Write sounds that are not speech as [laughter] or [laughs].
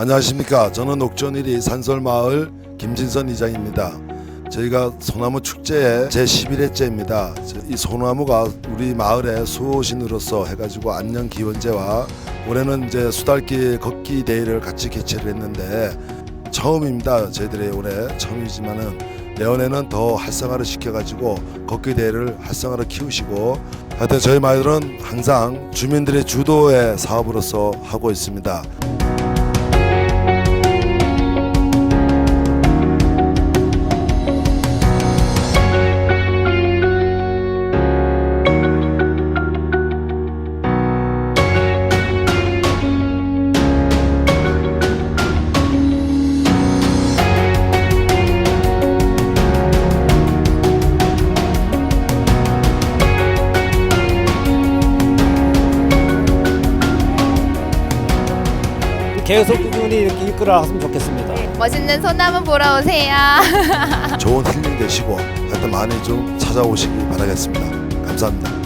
안녕하십니까. 저는 1위 산설마을 김진선 이장입니다. 저희가 소나무 축제의 제 11회째입니다. 이 소나무가 우리 마을의 수호신으로서 해가지고 안녕 기원제와 올해는 이제 수달기 걷기 대회를 같이 개최를 했는데 처음입니다. 저희들의 올해 처음이지만은 내년에는 더 활성화를 시켜가지고 걷기 대회를 활성화를 키우시고 하여튼 저희 마을은 항상 주민들의 주도의 사업으로서 하고 있습니다. 계속 꾸준히 이렇게 이끌어갔으면 좋겠습니다. 멋있는 소나무 보러 오세요. [laughs] 좋은 힐링 되시고 하여튼 많이 좀 찾아오시기 바라겠습니다. 감사합니다.